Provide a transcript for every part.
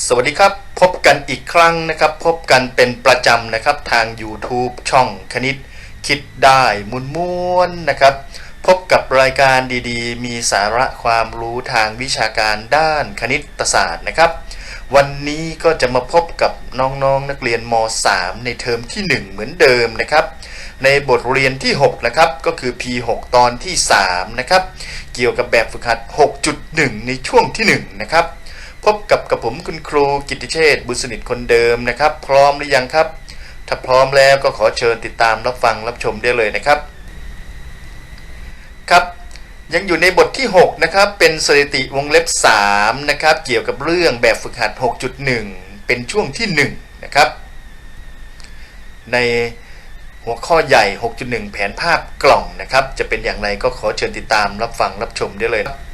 สวัสดีครับพบกันอีกครั้งนะครับ พบกันเป็นประจำนะครับทาง YouTube ช่องคณิต คิดได้มุนม้วนนะครับ พบกับรายการดีๆ มีสาระความรู้ทางวิชาการด้านคณิตศาสตร์นะครับ วันนี้ก็จะมาพบกับน้องๆนนักเรียนม .3 ในเทอมที่ 1 เหมือนเดิมนะครับ ในบทเรียนที่6นะครับก็คือ P6 ตอนที่3นะครับเกี่ยวกับแบบฝึกหัด 6.1 ในช่วงที่ 1 นะครับ พบกับกับผมคุณครูกิติเชษฐ์บุญสนิทคนเดิมนะครับ พร้อมหรือยังครับ ถ้าพร้อมแล้วก็ขอเชิญติดตามรับฟังรับชมได้เลยนะครับ ครับ ยังอยู่ในบทที่ 6 นะครับ เป็นสถิติวงเล็บ 3 นะครับ เกี่ยวกับเรื่องแบบฝึกหัด 6.1 เป็นช่วงที่ 1 นะครับ ในหัวข้อใหญ่ 6.1 แผนภาพกล่องนะครับ จะเป็นอย่างไรก็ขอเชิญติดตามรับฟังรับชมได้เลยนะครับ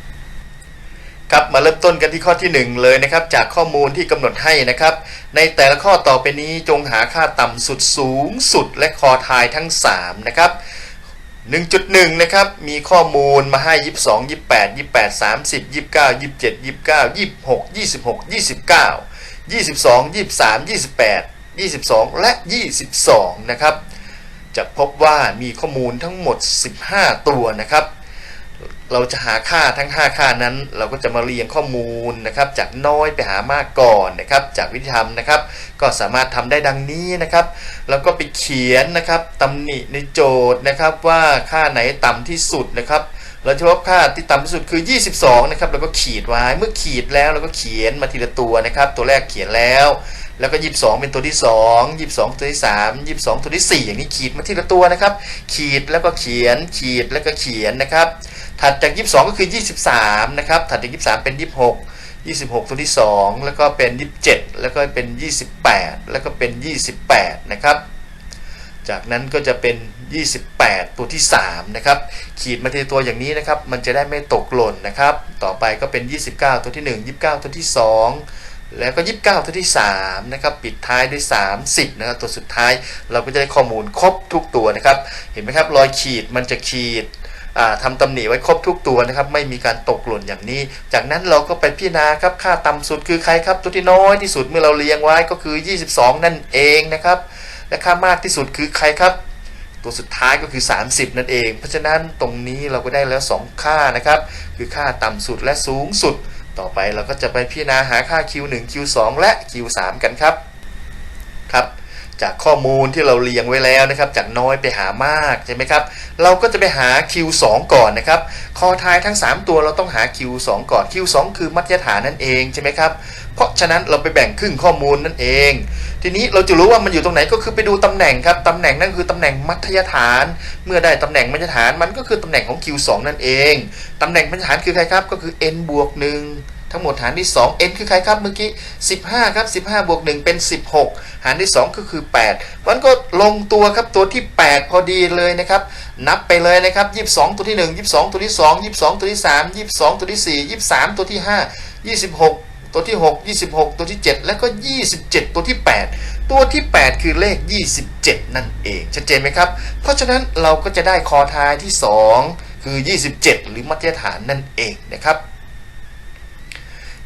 ครับมาเริ่มต้นกันที่ข้อที่ 1 เลยนะครับ จากข้อมูลที่กำหนดให้นะครับ ในแต่ละข้อต่อไปนี้จงหาค่าต่ำสุดสูงสุดและคอทายทั้ง 3 นะครับ 1.1 นะครับ มีข้อมูลมาให้ 22 28 28 30 29 27 29 26 26 29 22 23 28 22 และ 22 นะครับ จะพบว่ามีข้อมูลทั้งหมด 15 ตัวนะครับ เราจะหาค่าทั้ง 5 ค่านั้น เราก็จะมาเรียงข้อมูลนะครับจากน้อยไปหามากก่อนนะครับ จากวิธีทำนะครับ ก็สามารถทำได้ดังนี้นะครับ แล้วก็ไปเขียนนะครับตำหนิในโจทย์นะครับว่าค่าไหนต่ำที่สุดนะครับ เราจะพบค่าที่ต่ำที่สุดคือ 22 นะครับเราก็ขีดไว้เมื่อขีดแล้วเราก็เขียนมาทีละตัวนะครับ ตัวแรกเขียนแล้วแล้วก็ 22 เป็นตัวที่ 2 22 ตัวที่ 3 22 ตัวที่ 4 อย่างนี้ขีดมาทีละตัวนะครับ ขีดแล้วก็เขียนขีดแล้วก็เขียนนะครับ ถัดจาก 22 ก็คือ 23 นะครับ ถัดจาก 23 เป็น 26 26 ตัวที่ 2 แล้วก็เป็น 27 แล้วก็เป็น 28 แล้วก็เป็น 28 นะครับ จากนั้นก็จะเป็น 28 ตัวที่ 3 นะครับ ขีดมาทีตัวอย่างนี้นะครับ มันจะได้ไม่ตกหล่นนะครับ ต่อไปก็เป็น 29 ตัวที่ 1 29 ตัวที่ 2 แล้วก็ 29 ตัวที่ 3 นะครับ ปิดท้ายด้วย 30 นะครับ ตัวสุดท้ายเราก็จะได้ข้อมูลครบทุกตัวนะครับ เห็นไหมครับ รอยขีดมันจะขีด อ่าทำตำหนิไว้ครบทุกตัวนะครับ ไม่มีการตกหล่นอย่างนี้ จากนั้นเราก็ไปพิจารณาครับค่าต่ำสุดคือใครครับ ตัวที่น้อยที่สุดเมื่อเราเรียงไว้ก็คือ 22 นั่นเองนะครับ และค่ามากที่สุดคือใครครับ ตัวสุดท้ายก็คือ 30 นั่นเอง เพราะฉะนั้นตรงนี้เราก็ได้แล้ว 2 ค่านะครับ คือค่าต่ำสุดและสูงสุด ต่อไปเราก็จะไปพิจารณาหาค่า Q1 Q2 และ Q3 กันครับครับ จากข้อมูลที่เราเรียงไว้แล้วนะครับ จากน้อยไปหามากใช่ไหมครับ เราก็จะไปหา Q2 ก่อนนะครับ คอทายทั้ง 3 ตัวเราต้องหา Q2 ก่อน Q2 คือมัธยฐานนั่นเองใช่ไหมครับ เพราะฉะนั้นเราไปแบ่งครึ่งข้อมูลนั่นเอง ทีนี้เราจะรู้ว่ามันอยู่ตรงไหนก็คือไปดูตำแหน่งครับ ตำแหน่งนั่นคือตำแหน่งมัธยฐาน เมื่อได้ตำแหน่งมัธยฐานมันก็คือตำแหน่งของ Q2 นั่นเอง ตำแหน่งมัธยฐานคือใครครับ ก็คือ n บวก1 ทั้งหมดหารด้วย2 n คือใครครับเมื่อกี้ 15 ครับ 15 บวก 1 เป็น 16 หารด้วย2ก็คือ 8 มันก็ลงตัวครับตัวที่ 8 พอดีเลยนะครับ นับไปเลยนะครับ 22 ตัวที่ 1 22 ตัวที่ 2 22 ตัวที่ 3 22 ตัวที่ 4 23 ตัวที่ 5 26 ตัวที่ 6 26 ตัวที่ 7 แล้วก็ 27 ตัวที่ 8 ตัวที่ 8 คือเลข 27 นั่นเอง ชัดเจนไหมครับ เพราะฉะนั้นเราก็จะได้คอทายที่ 2 คือ 27 หรือมัธยฐานนั่นเองนะครับ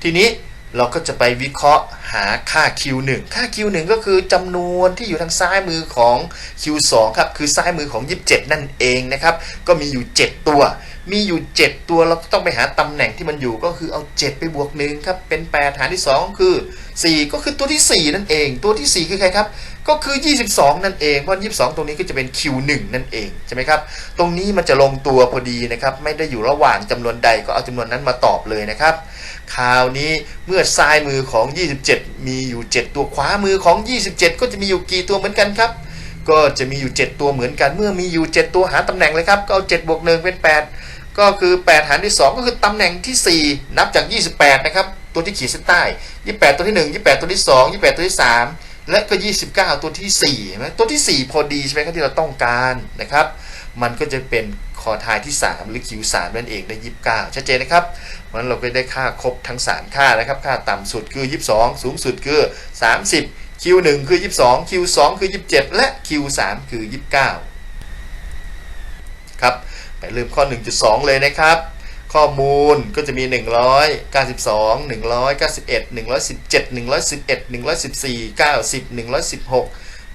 ทีนี้เราก็จะไปวิเคราะห์หาค่า Q1 ค่า Q1 ก็คือจำนวนที่อยู่ทางซ้ายมือของ Q2 ครับ คือซ้ายมือของ 27 นั่นเองนะครับ ก็มีอยู่ 7 ตัว มีอยู่ 7 ตัวเราก็ต้องไปหาตำแหน่งที่มันอยู่ก็คือเอา 7 ไปบวก1ครับ เป็น 8 หารที่ 2 คือ 4 ก็คือตัวที่ 4 นั่นเอง ตัวที่ 4 คือใครครับ ก็คือ 22 นั่นเองเพราะ22 ตรงนี้ก็จะเป็น Q1 นั่นเองใช่ไหมครับ ตรงนี้มันจะลงตัวพอดีนะครับ ไม่ได้อยู่ระหว่างจำนวนใดก็เอาจำนวนนั้นมาตอบเลยนะครับคราวนี้เมื่อซ้ายมือของ 27 มีอยู่ 7 ตัวขวามือของ 27 ก็จะมีอยู่กี่ตัวเหมือนกันครับก็จะมีอยู่ 7 ตัวเหมือนกัน เมื่อมีอยู่ 7 ตัวหาตำแหน่งเลยครับ ก็เอา7บวก1เป็น 8 ก็คือ 8 หารด้วย2ก็คือตำแหน่งที่ 4 นับจาก 28 นะครับ ตัวที่ขีดเส้นใต้ 28 ตัวที่ 1 28 ตัวที่ 2 28 ตัวที่ 3 และก็ 29 ตัวที่4เห็นไหมตัวที่ 4 พอดีใช่ไหมครับที่เราต้องการนะครับ มันก็จะเป็นคอทายที่ 3 หรือ Q3 นั่นเองได้ 29 ชัดเจนนะครับเพราะนั้นเราก็ได้ค่าครบทั้ง 3 ค่านะครับ ค่าต่ำสุดคือ 22 สูงสุดคือ 30 Q1 คือ 22 Q2 คือ 27 และ Q3 คือ 29 ครับ ไปเริ่มข้อ 1.2 เลยนะครับ ข้อมูลก็จะมี 192 191 117 111 114 90 116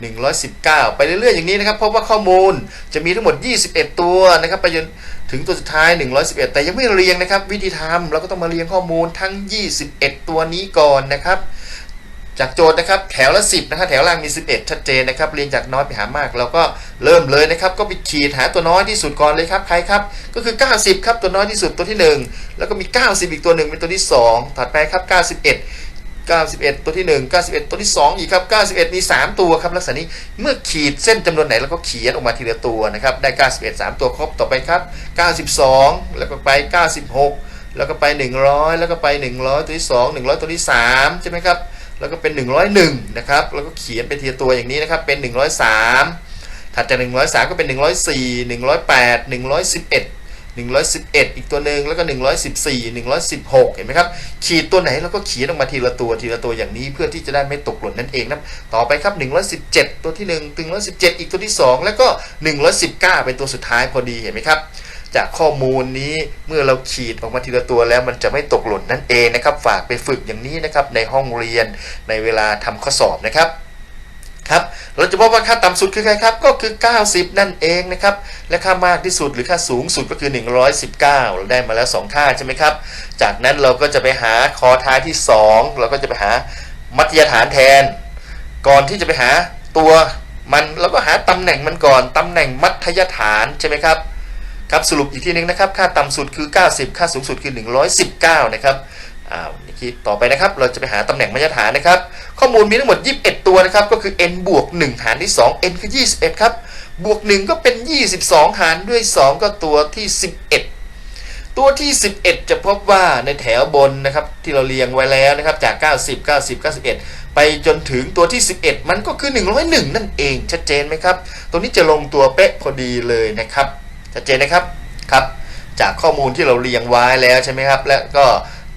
119 ไปเรื่อยๆอย่างนี้นะครับเพราะว่าข้อมูลจะมีทั้งหมด 21 ตัวนะครับไปจนถึงตัวสุดท้าย 111 แต่ยังไม่เรียงนะครับ วิธีทำเราก็ต้องมาเรียงข้อมูลทั้ง 21 ตัวนี้ก่อนนะครับ จากโจทย์นะครับแถวละ 10นะครับแถวล่างมี 11 ชัดเจนนะครับเรียงจากน้อยไปหามากเราก็เริ่มเลยนะครับก็ไปขีดหาตัวน้อยที่สุดก่อนเลยครับใครครับก็คือ 90 ครับตัวน้อยที่สุดตัวที่ 1 แล้วก็มี 90 อีกตัวหนึ่งเป็นตัวที่ 2 ถัดไปครับ 91 91 ตัวที่ 1 91 ตัวที่ 2 อีกครับ 91 มี 3 ตัวครับลักษณะนี้เมื่อขีดเส้นจำนวนไหนเราก็เขียนออกมาทีละตัวนะครับได้ 91 3 ตัวครบต่อไปครับ 92 แล้วก็ไป 96 แล้วก็ไป 100 แล้วก็ไป 100 ตัวที่ 2 100 ตัวที่ 3 ใช่ไหมครับ แล้วก็เป็น 101นะครับแล้วก็เขียนเป็นทีตัวอย่างนี้นะครับเป็น 103 ถัดจาก 103 ก็เป็น 104 108 111 111 อีกตัวหนึ่งแล้วก็ 114 116 เห็นไหมครับ ขีดตัวไหนเราก็เขียนออกมาทีละตัวทีละตัวอย่างนี้เพื่อที่จะได้ไม่ตกหล่นนั่นเองนะต่อไปครับ 117 ตัวที่1 117 อีกตัวที่ 2 แล้วก็ 119 เป็นตัวสุดท้ายพอดีเห็นไหมครับ จากข้อมูลนี้เมื่อเราขีดออกมาทีละตัวแล้วมันจะไม่ตกหล่นนั่นเองนะครับ ฝากไปฝึกอย่างนี้นะครับในห้องเรียนในเวลาทำข้อสอบนะครับครับเราจะพบว่าค่าต่ำสุดคือใครครับก็คือ 90 นั่นเองนะครับและค่ามากที่สุดหรือค่าสูงสุดก็คือ 119เราได้มาแล้ว 2 ค่าใช่ไหมครับ จากนั้นเราก็จะไปหาคอท้ายที่ 2 เราก็จะไปหามัธยฐานแทน ก่อนที่จะไปหาตัวมันเราก็หาตำแหน่งมันก่อนตำแหน่งมัธยฐานใช่ไหมครับ ครับสรุปอีกทีหนึงนะครับ ค่าต่ำสุดคือ 90 ค่าสูงสุดคือ 119 นะครับอ่าต่อไปนะครับ เราจะไปหาตำแหน่งมาตรฐานนะครับ ข้อมูลมีทั้งหมด 21 ตัวนะครับ ก็คือ n บวก 1 หารด้วย 2 n คือ 21 ครับ บวก 1 ก็เป็น 22 หารด้วย 2 ก็ตัวที่ 11 ตัวที่ 11 จะพบว่าในแถวบนนะครับ ที่เราเรียงไว้แล้วนะครับ จาก 90 90 91 ไปจนถึงตัวที่ 11 มันก็คือ 101 นั่นเอง ชัดเจนไหมครับตรงนี้จะลงตัวเป๊ะพอดีเลยนะครับ ชัดเจนนะครับครับ จากข้อมูลที่เราเรียงไว้แล้วใช่ไหมครับ และก็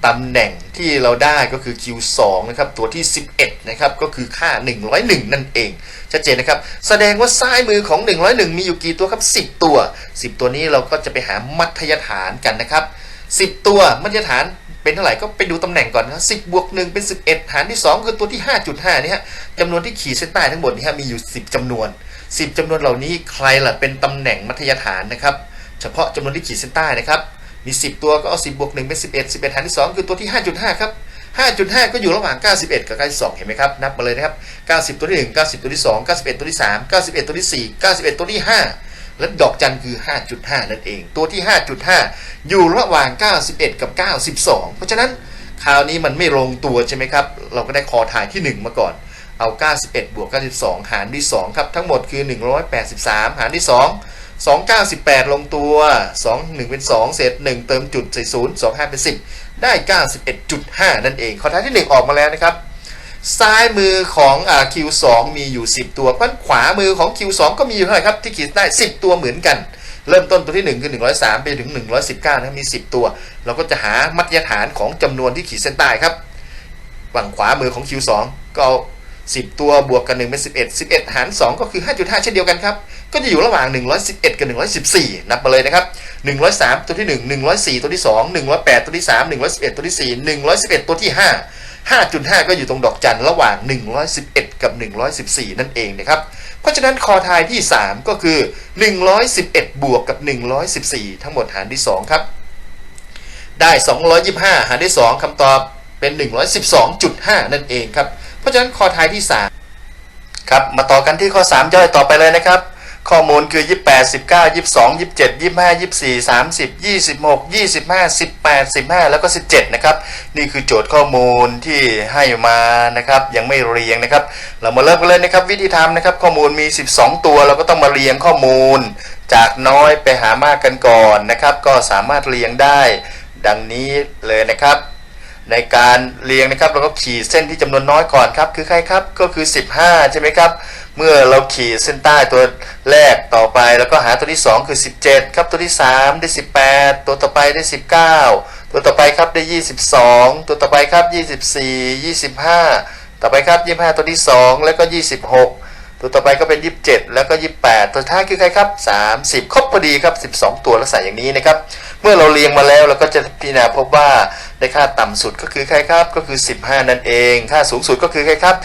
ตำแหน่งที่เราได้ก็คือ Q2 นะครับ ตัวที่ 11 นะครับ ก็คือค่า 101 นั่นเอง ชัดเจนนะครับ แสดงว่าซ้ายมือของ 101 มีอยู่กี่ตัวครับ 10 ตัว 10 ตัวนี้เราก็จะไปหามัธยฐานกันนะครับ 10 ตัวมัธยฐาน เป็นเท่าไหร่ก็ไปดูตำแหน่งก่อนนะครับ10บวก1เป็น11หารที่2คือตัวที่5.5นี่ฮะจำนวนที่ขีดเส้นใต้ทั้งหมดนี่ฮะมีอยู่10จำนวน10จำนวนเหล่านี้ใครล่ะเป็นตำแหน่งมัธยฐานนะครับ เฉพาะจำนวนที่ขีดเส้นใต้นะครับมี10ตัวก็เอา10บวก1เป็น11 11หารที่2คือตัวที่5.5ครับ5.5 ก็อยู่ระหว่าง 91 กับ 92 เห็นไหมครับ นับมาเลยนะครับ 90 ตัวที่ 1 90 ตัวที่ 2 91 ตัวที่ 3 91 ตัวที่ 4 91 ตัวที่ 5 และดอกจันคือ 5.5 นั่นเอง ตัวที่ 5.5 อยู่ระหว่าง 91 กับ 92 เพราะฉะนั้นคราวนี้มันไม่ลงตัวใช่ไหมครับ เราก็ได้คอถ่ายที่ 1 มาก่อน เอา 91 บวก 92 หารด้วย2ครับ ทั้งหมดคือ 183 หารด้วย 2 298 ลงตัว 2 1 เป็น 2 เศษ 1 เติมจุดใส่0 2 5 เป็น 10 ได้ 91.5 นั่นเองข้อท้ายที่ 1 ออกมาแล้วนะครับ ซ้ายมือของอ Q2 มีอยู่ 10 ตัวเพราะขวามือของ Q2 ก็มีอยู่เท่าไหร่ครับที่ขีดได้ 10 ตัวเหมือนกัน เริ่มต้นตัวที่ 1 คือ 103 ไปถึง 119 นะมี 10 ตัว เราก็จะหามัธยฐานของจำนวนที่ขีดเส้นใต้ครับฝั่งขวามือของ Q2 ก็เอา10 ตัวบวกกัน1เป็น11 11 หาร 2 ก็คือ 5.5 เช่นเดียวกันครับ ก็จะอยู่ระหว่าง 111 กับ 114 นับมาเลยนะครับ 103 ตัวที่ 1 104 ตัวที่ 2 108 ตัวที่ 3 111 ตัวที่ 4 111 ตัวที่ 5 5.5 ก็อยู่ตรงดอกจันระหว่าง 111 กับ 114 นั่นเองนะครับ เพราะฉะนั้นคอทายที่ 3 ก็คือ 111 บวกกับ 114 ทั้งหมดหารที่ 2 ครับ ได้ 225 หารด้วย2คำตอบเป็น 112.5 นั่นเองครับ เพราะฉะนั้นคอทายที่ 3 ครับ มาต่อกันที่ข้อ 3 ย่อยต่อไปเลยนะครับ ข้อมูลคือ 28 19 22 27 25 24 30 26 25 18 15 แล้วก็ 17 นะครับ นี่คือโจทย์ข้อมูลที่ให้มานะครับ ยังไม่เรียงนะครับ เรามาเริ่มกันเลยนะครับ วิธีทำนะครับ ข้อมูลมี 12 ตัว เราก็ต้องมาเรียงข้อมูล จากน้อยไปหามากกันก่อนนะครับ ก็สามารถเรียงได้ดังนี้เลยนะครับ ในการเรียงนะครับเราก็ขีดเส้นที่จำนวนน้อยก่อนครับ คือใครครับ ก็คือ 15 ใช่ไหมครับ เมื่อเราขีดเส้นใต้ตัวแรกต่อไปแล้วก็หาตัวที่ 2 คือ 17 ครับ ตัวที่ 3 ได้ 18 ตัวต่อไปได้ 19 ตัวต่อไปครับได้ 22 ตัวต่อไปครับ 24 25 ต่อไปครับ 25 ตัวที่ 2 แล้วก็ 26 ตัวต่อไปก็เป็น 27 แล้วก็ 28 ตัวท้ายคือใครครับ 30 ครบพอดีครับ 12 ตัวลักษณะอย่างนี้นะครับ เมื่อเราเรียงมาแล้วเราก็จะพิจารณาพบว่า ได้ค่าต่ำสุดก็คือใครครับก็คือ 15 นั่นเอง ค่าสูงสุดก็คือใครครับ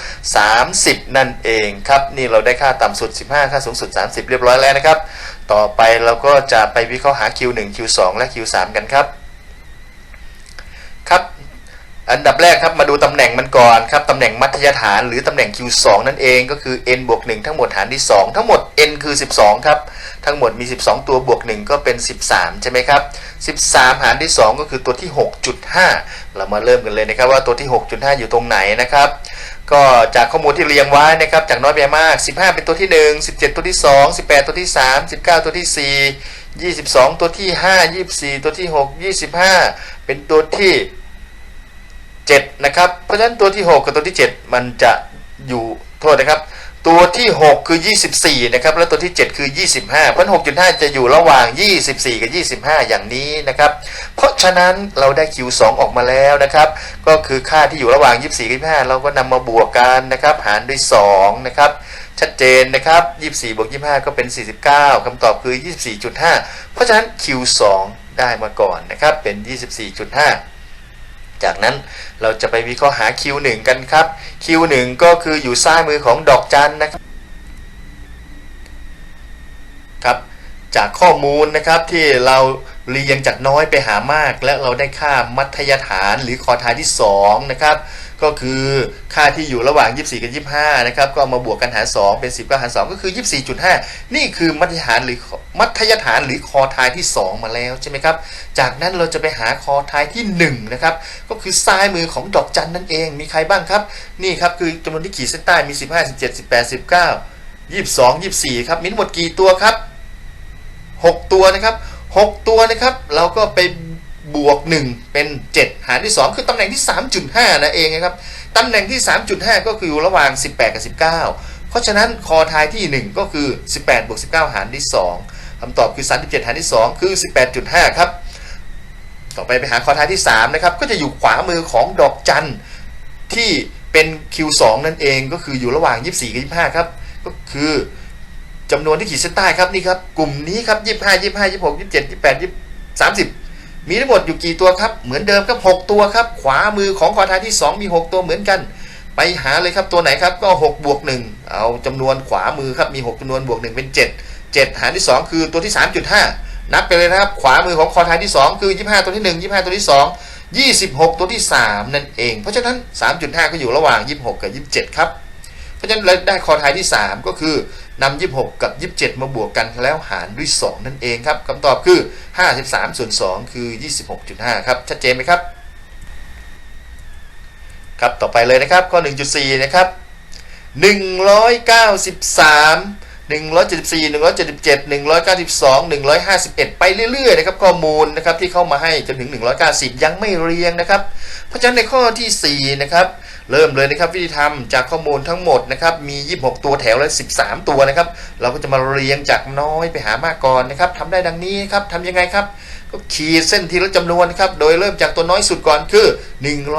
30 นั่นเองครับนี่เราได้ค่าต่ำสุด 15 ค่าสูงสุด 30 เรียบร้อยแล้วนะครับ ต่อไปเราก็จะไปวิเคราะห์หา Q1 Q2 และ Q3 กันครับครับ อันดับแรกครับมาดูตำแหน่งมันก่อนครับตำแหน่งมัธยฐานหรือตำแหน่ง Q2 นั่นเองก็คือ n บวก1ทั้งหมดหารที่ 2 ทั้งหมด n คือ 12 ครับ ทั้งหมดมี 12 ตัวบวก 1 ก็เป็น 13 ใช่ไหมครับ 13 หารที่ 2 ก็คือตัวที่ 6.5 เรามาเริ่มกันเลยนะครับว่าตัวที่ 6.5 อยู่ตรงไหนนะครับ ก็จากข้อมูลที่เรียงไว้นะครับจากน้อยไปมาก 15 เป็นตัวที่ 1 17 ตัวที่ 2 18 ตัวที่ 3 19 ตัวที่ 4 22 ตัวที่ 5 24 ตัวที่ 6 25 เป็นตัวที่ 7 นะครับ เพราะฉะนั้นตัวที่ 6 กับตัวที่ 7 มันจะอยู่โทษนะครับ ตัวที่ 6 คือ 24 นะครับ แล้วตัวที่ 7 คือ 25 เพราะ6.5 จะอยู่ระหว่าง 24 กับ 25 อย่างนี้นะครับ เพราะฉะนั้นเราได้ Q2 ออกมาแล้วนะครับ ก็คือค่าที่อยู่ระหว่าง 24กับ25 เราก็นำมาบวกกันนะครับ หารด้วย 2 นะครับชัดเจนนะครับ 24บวก25 ก็เป็น 49คำตอบคือ 24.5 เพราะฉะนั้น Q2 ได้มาก่อนนะครับ เป็น 24.5 จากนั้นเราจะไปวิเคราะห์หา Q1 กันครับ Q1 ก็คืออยู่ซ้ายมือของดอกจันนะครับครับจากข้อมูลนะครับที่เราเรียงจากน้อยไปหามาก และเราได้ค่ามัธยฐานหรือคอท้ายที่2นะครับก็คือค่าที่อยู่ระหว่าง 24 กับ 25 นะครับ ก็เอามาบวกกันหาร 2 เป็น 10ก็หาร 2 ก็คือ 24.5 นี่คือมัธยฐานหรือ มัธยฐานหรือคอทายที่ 2 มาแล้วใช่ไหมครับ จากนั้นเราจะไปหาคอทายที่1นะครับ ก็คือซ้ายมือของดอกจันนั่นเอง มีใครบ้างครับ นี่ครับคือจำนวนที่ขีดเส้นใต้มี 15 17 18 19 22 24 ครับ มีทั้งหมดกี่ตัวครับ 6 ตัวนะครับ 6 ตัวนะครับ เราก็ไปบวก 1 เป็น 7 หารที่ 2 คือตำแหน่งที่ 3.5นั่นเองนะครับ ตำแหน่งที่ 3.5 ก็คืออยู่ระหว่าง 18 กับ 19 เพราะฉะนั้นคอทายที่ 1 ก็คือ 18บวก19 หารที่ 2 คำตอบคือ 37 หารที่ 2 คือ 18.5 ครับ ต่อไปไปหาคอท้ายที่ 3 นะครับ ก็จะอยู่ขวามือของดอกจันที่เป็น Q2 นั่นเองก็คืออยู่ระหว่าง 24 กับ 25 ครับ ก็คือจำนวนที่ขีดเส้นใต้ครับนี่ครับ กลุ่มนี้ครับ 25 25 26 27 28 20 30 มีทั้งหมดอยู่กี่ตัวครับ เหมือนเดิมครับ 6 ตัวครับ ขวามือของคอท้ายที่ 2 มี 6 ตัวเหมือนกันไปหาเลยครับตัวไหนครับก็6บวก1เอาจำนวนขวามือครับมี 6จำนวนบวก 1 เป็น 7 7 หารที่ 2 คือตัวที่ 3.5 นับไปเลยนะครับ ขวามือของคอท้ายที่ 2 คือ 25 ตัวที่ 1 25 ตัวที่ 2 26 ตัวที่ 3 นั่นเอง เพราะฉะนั้น 3.5 ก็อยู่ระหว่าง 26 กับ 27 ครับ เพราะฉะนั้นเราได้คอท้ายที่ 3 ก็คือนำ26 กับ 27 มาบวกกันแล้วหารด้วย 2 นั่นเองครับคำตอบคือ 53 ส่วน 2 คือ 26.5 ครับ ชัดเจนไหมครับ ครับ ต่อไปเลยนะครับ ข้อ 1.4 นะครับ 193 174 177 192 151 ไปเรื่อยๆนะครับข้อมูลนะครับที่เข้ามาให้จนถึง 190 ยังไม่เรียงนะครับ เพราะฉะนั้นในข้อทีสี่4นะครับเริ่มเลยนะครับวิธีทำจากข้อมูลทั้งหมดนะครับมี 26 ตัวแถวและ 13 ตัวนะครับ เราก็จะมาเรียงจากน้อยไปหามากก่อนนะครับทำได้ดังนี้ครับทำยังไงครับ ก็ขีดเส้นทีละจำนวนนะครับโดยเริ่มจากตัวน้อยสุดก่อนคือ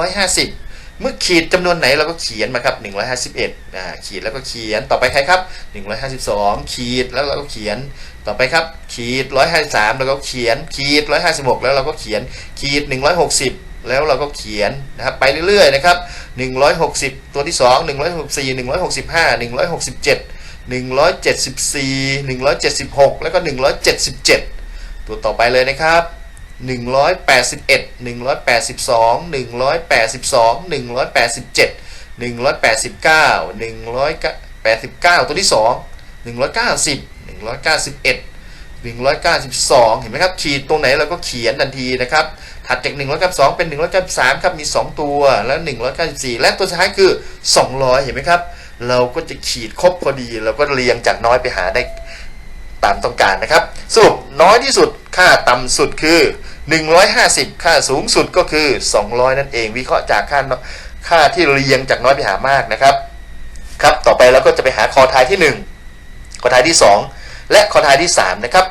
150 เมื่อขีดจำนวนไหนเราก็เขียนมาครับ151อ่าขีดแล้วก็เขียนต่อไปใครครับ 152 ขีดแล้วเราก็เขียนต่อไปครับ ขีด 153 แล้วก็เขียน ขีด 156 แล้วเราก็เขียน ขีด 160 แล้วเราก็เขียนนะครับไปเรื่อยๆนะครับ160 ตัวที่ 2 164 165 167 174 176 แล้วก็ 177 ตัวต่อไปเลยนะครับ 181 182 182 187 189 189 ตัวที่ 2 190 191 192 เห็นไหมครับ ขีดตรงไหนเราก็เขียนทันทีนะครับ ถัดจาก 192 เป็น 193 ครับ มี 2 ตัว แล้ว 194 และตัวสุดท้ายคือ 200 เห็นไหมครับ เราก็จะขีดครบพอดี เราก็เรียงจากน้อยไปหาได้ ตามต้องการนะครับ สรุปน้อยที่สุดค่าต่ำสุดคือ 150 ค่าสูงสุดก็คือ 200 นั่นเอง วิเคราะห์จากค่าค่าที่เรียงจากน้อยไปหามากนะครับ ครับ ต่อไปเราก็จะไปหาคอท้ายที่ 1 คอท้ายที่ 2 และคอท้ายที่ 3 นะครับ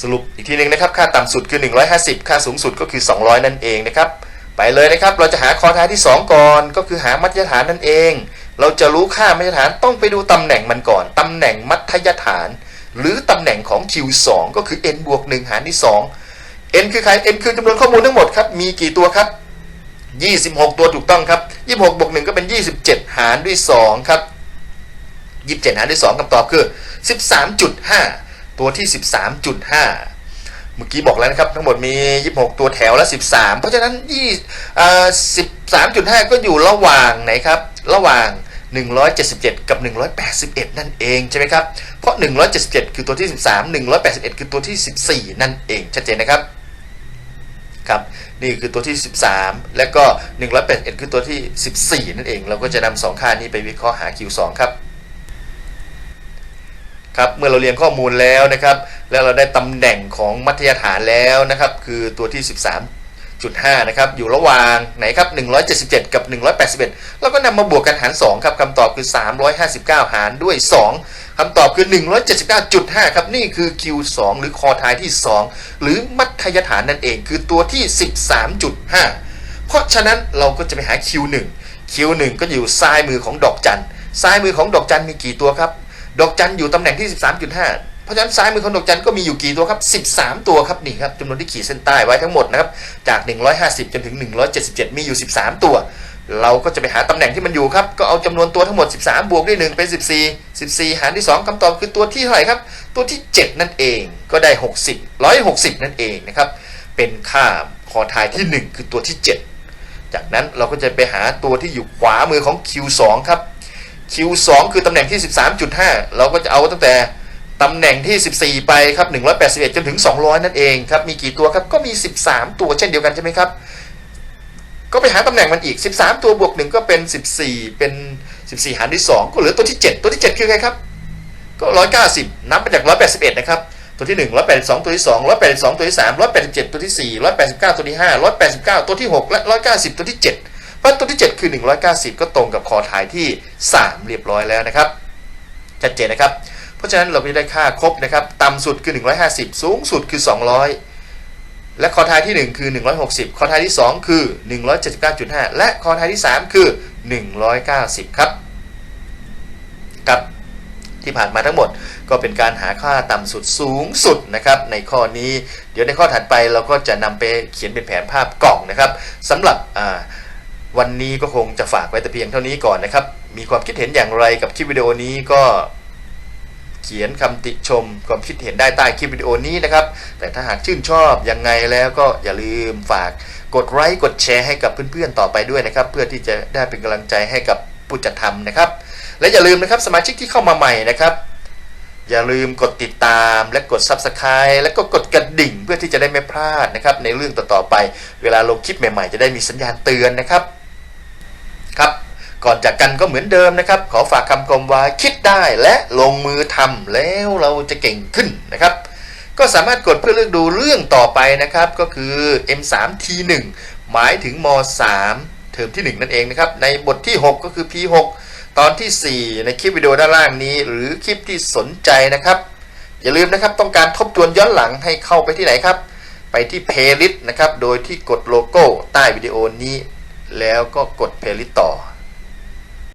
สรุปอีกทีหนึงนะครับ ค่าต่ำสุดคือ 150 ค่าสูงสุดก็คือ 200 นั่นเองนะครับ ไปเลยนะครับ เราจะหาคอท้ายที่ 2 ก่อน ก็คือหามัธยฐานนั่นเอง เราจะรู้ค่ามัธยฐานต้องไปดูตำแหน่งมันก่อน ตำแหน่งมัธยฐาน หรือตำแหน่งของ Q2 ก็คือ n บวก1หารที่2 n คือใคร n คือจำนวนข้อมูลทั้งหมดครับ มีกี่ตัวครับ 26 ตัวถูกต้องครับ 26บวก1ก็เป็น 27 หารด้วย2ครับ 27 หารด้วย2คำตอบคือ 13.5 ตัวที่ 13.5เมื่อกี้บอกแล้วนะครับ ทั้งหมดมี 26 ตัวแถวและ 13 เพราะฉะนั้น2 13.5 ก็อยู่ระหว่างไหนครับ ระหว่าง 177 กับ 181 นั่นเองใช่ไหมครับ เพราะ 177 คือตัวที่ 13 181 คือตัวที่ 14 นั่นเองชัดเจนนะครับครับนี่คือตัวที่ 13 และก็ 181 คือตัวที่ 14 นั่นเอง เราก็จะนำสองค่านี้ไปวิเคราะห์หา Q2 ครับครับเมื่อเราเรียงข้อมูลแล้วนะครับ แล้วเราได้ตำแหน่งของมัธยฐานแล้วนะครับ คือตัวที่ 1.5 นะครับ อยู่ระหว่างไหนครับ 177 กับ 181 แล้วก็นำมาบวกกันหาร 2 ครับคำตอบคือ 359 หารด้วย 2 คำตอบคือ 179.5 ครับ นี่คือ Q2 หรือคอท้ายที่ 2 หรือมัธยฐานนั่นเอง คือตัวที่ 13.5 เพราะฉะนั้นเราก็จะไปหา Q1 Q1 ก็อยู่ซ้ายมือของดอกจัน ซ้ายมือของดอกจันมีกี่ตัวครับ ดอกจันอยู่ตำแหน่งที่ 13.5 เพราะฉะนั้นซ้ายมือของดอกจันก็มีอยู่กี่ตัวครับ 13 ตัวครับนี่ครับจำนวนที่ขีดเส้นใต้ไว้ทั้งหมดนะครับจาก 150 จนถึง 177 มีอยู่ 13 ตัว เราก็จะไปหาตำแหน่งที่มันอยู่ครับ ก็เอาจำนวนตัวทั้งหมด 13 บวกด้วย1เป็น 14 14 หารด้วย 2คำตอบคือตัวที่เท่าไหร่ครับ ตัวที่ 7 นั่นเองก็ได้ 60 160 นั่นเองนะครับเป็นค่าคอทายที่ 1 คือตัวที่ 7 จากนั้นเราก็จะไปหาตัวที่อยู่ขวามือของ Q2 ครับ Q2 คือตำแหน่งที่ 13.5 เราก็จะเอาตั้งแต่ ตำแหน่งที่ 14 ไปครับ 181 จนถึง 200 นั่นเองครับ มีกี่ตัวครับ ก็มี 13 ตัวเช่นเดียวกันใช่ไหมครับ ก็ไปหาตำแหน่งมันอีก 13 ตัวบวก 1 ก็เป็น 14 เป็น 14 หารด้วย 2 ก็เหลือตัวที่ 7 ตัวที่ 7 คือใครครับ ก็ 190 นับมาจาก 181 นะครับ ตัวที่ 1 182 ตัวที่ 2 182 ตัวที่ 3 187 ตัวที่ 4 189 ตัวที่ 5 189 ตัวที่ 6 และ 190 ตัวที่ 7 เพราะตัวที่ 7 คือ 190 ก็ตรงกับคอท้ายที่ 3 เรียบร้อยแล้วนะครับ ชัดเจนนะครับ ราะฉะนั้นเราก็จะได้ค่าครบนะครับต่ำสุดคือ 150 สูงสุดคือ 200 และคอท้ายที่ 1 คือ 160 คอท้ายที่ 2 คือ 179.5 และคอท้ายที่ 3 คือ 190 ครับครับที่ผ่านมาทั้งหมดก็เป็นการหาค่าต่ำสุดสูงสุดนะครับในข้อนี้ เดี๋ยวในข้อถัดไปเราก็จะนำไปเขียนเป็นแผนภาพกล่องนะครับสำหรับวันนี้ก็คงจะฝากไว้แต่เพียงเท่านี้ก่อนนะครับ มีความคิดเห็นอย่างไรกับคลิปวิดีโอนี้ก็ เขียนคำติชมความคิดเห็นได้ใต้คลิปวิดีโอนี้นะครับ แต่ถ้าหากชื่นชอบยังไงแล้วก็อย่าลืมฝากกดไลค์กดแชร์ให้กับเพื่อนๆต่อไปด้วยนะครับ เพื่อที่จะได้เป็นกำลังใจให้กับผู้จัดทำนะครับ และอย่าลืมนะครับสมาชิกที่เข้ามาใหม่นะครับ อย่าลืมกดติดตามและกด Subscribe และก็กดกระดิ่งเพื่อที่จะได้ไม่พลาดนะครับ ในเรื่องต่อๆไป เวลาลงคลิปใหม่ๆ จะได้มีสัญญาณเตือนนะครับครับ ก่อนจากกันก็เหมือนเดิมนะครับ ขอฝากคำคมว่าคิดได้และลงมือทำแล้วเราจะเก่งขึ้นนะครับ ก็สามารถกดเพื่อเลือกดูเรื่องต่อไปนะครับ ก็คือ M3T1 หมายถึงม 3 เทอมที่ 1 นั่นเองนะครับ ในบทที่ 6 ก็คือ P6 ตอนที่ 4 ในคลิปวิดีโอด้านล่างนี้ หรือคลิปที่สนใจนะครับ อย่าลืมนะครับต้องการทบทวนย้อนหลังให้เข้าไปที่ไหนครับ ไปที่ Playlist นะครับ โดยที่กดโลโก้ใต้วิดีโอนี้ แล้วก็กด Playlist ต่อ